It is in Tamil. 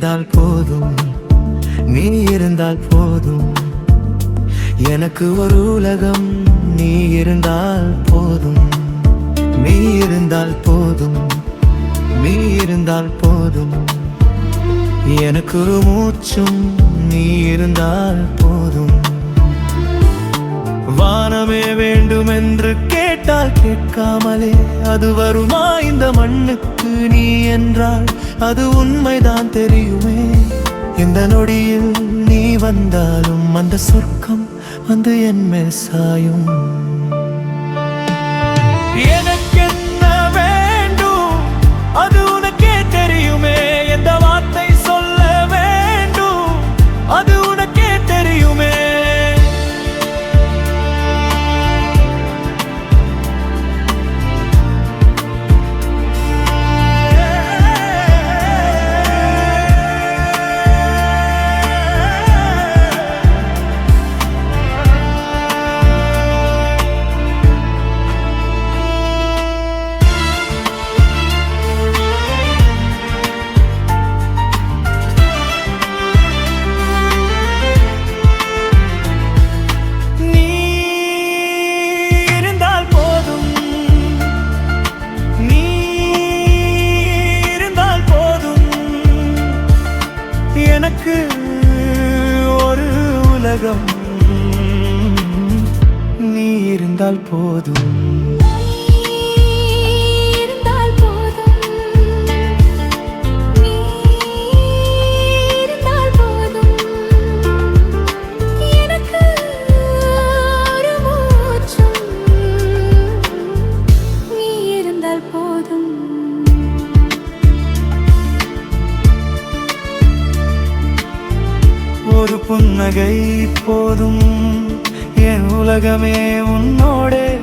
இருந்தால் போதும். நீ இருந்தால் போதும். எனக்கு ஒரு உலகம் நீ இருந்தால் போதும். நீ இருந்தால் போதும். நீ இருந்தால் போதும். எனக்கு ஒரு மூச்சும் நீ இருந்தால் போதும். வானமே வேண்டும் என்று கேட்டால் கேட்காமலே அது வருமா இந்த மண்ணுக்கு நீ என்றால்? அது உண்மைதான் தெரியுமே. இந்த நொடியில் நீ வந்தாலும் அந்த சொர்க்கம் வந்து என் மேல் சாயும். உலகம். நீ இருந்தால் போதும். ஒரு புன்னகை போதும். என் உலகமே உன்னோடே.